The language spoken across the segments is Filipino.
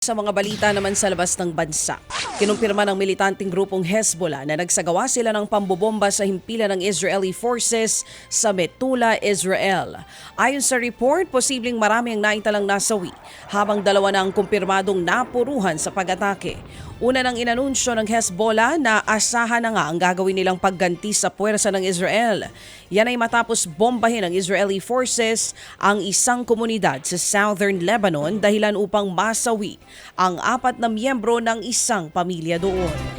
Sa mga balita naman sa labas ng bansa, kinumpirma ng militanteng grupong Hezbollah na nagsagawa sila ng pambobomba sa himpilan ng Israeli forces sa Metula, Israel. Ayon sa report, posibleng marami ang naitalang nasawi, habang dalawa na ang kumpirmadong napuruhan sa pag-atake. Una nang inanunsyo ng Hezbollah na asahan na nga ang gagawin nilang pagganti sa puwersa ng Israel. Yan ay matapos bombahin ng Israeli forces ang isang komunidad sa southern Lebanon dahilan upang masawi ang apat na miyembro ng isang pamilya doon.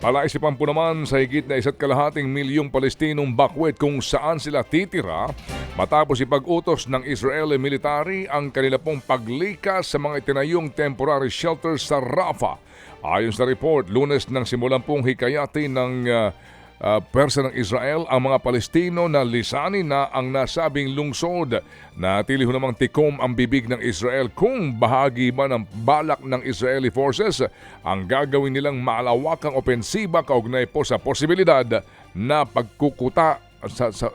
Palaisipan po naman sa higit na isa't kalahating milyong Palestinong bakwet kung saan sila titira matapos ipag-utos ng Israeli military ang kanila pong paglikas sa mga itinayong temporary shelters sa Rafah. Ayon sa report, lunes nang simulan pong hikayatin ng uh, uh, Persa ng Israel ang mga Palestino na lisanin na ang nasabing lungsod. Natili ho namang tikom ang bibig ng Israel kung bahagi ba ng balak ng Israeli forces ang gagawin nilang malawakang opensiba kaugnay po sa posibilidad na pagkukuta sa, sa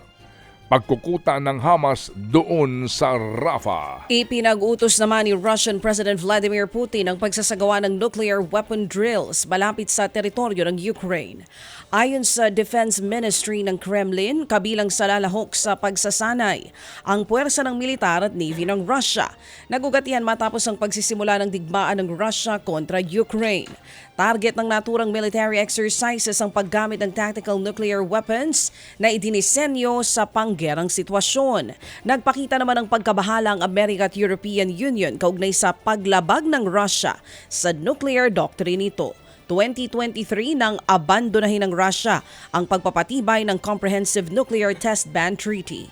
pagkukuta ng Hamas doon sa Rafah. Ipinag-utos naman ni Russian President Vladimir Putin ang pagsasagawa ng nuclear weapon drills malapit sa teritoryo ng Ukraine. Ayon sa Defense Ministry ng Kremlin, kabilang sa lalahok sa pagsasanay ang puwersa ng militar at navy ng Russia. Nagugat yan matapos ang pagsisimula ng digmaan ng Russia kontra Ukraine. Target ng naturang military exercises ang paggamit ng tactical nuclear weapons na idinisenyo sa panggerang sitwasyon. Nagpakita naman ng pagkabahala ang America at European Union kaugnay sa paglabag ng Russia sa nuclear doctrine nito. 2023 nang abandonahin ng Russia ang pagpapatibay ng Comprehensive Nuclear Test Ban Treaty.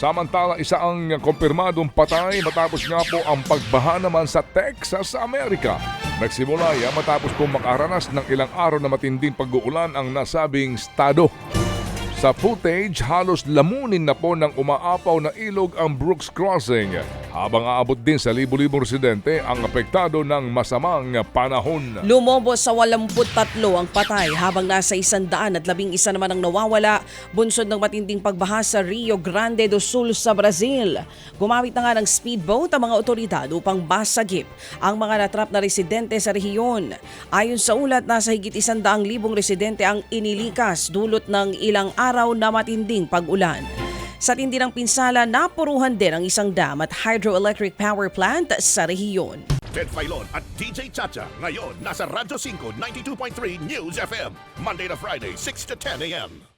Samantala, isa ang kumpirmadong patay matapos nga po ang pagbaha naman sa Texas, Amerika. Nagsimula yan matapos po makaranas ng ilang araw na matinding pag-uulan ang nasabing estado. Sa footage, halos lamunin na po ng umaapaw na ilog ang Brooks Crossing habang aabot din sa libo-libong residente ang apektado ng masamang panahon. Lumobo sa 83 ang patay habang nasa 111 naman ang nawawala bunsod ng matinding pagbaha sa Rio Grande do Sul sa Brazil. Gumamit na nga ng speedboat ang mga otoridad upang basagip ang mga natrap na residente sa rehiyon. Ayon sa ulat, nasa higit 100,000 residente ang inilikas dulot ng ilang araw na matinding pag-ulan. Sa tindi ng pinsala, napuruhan din ang isang dam at hydroelectric power plant sa rehiyon. Ted Filon at DJ Chacha. Ngayon, nasa Radyo 5, 92.3 News FM. Monday to Friday, 6 to 10 a.m.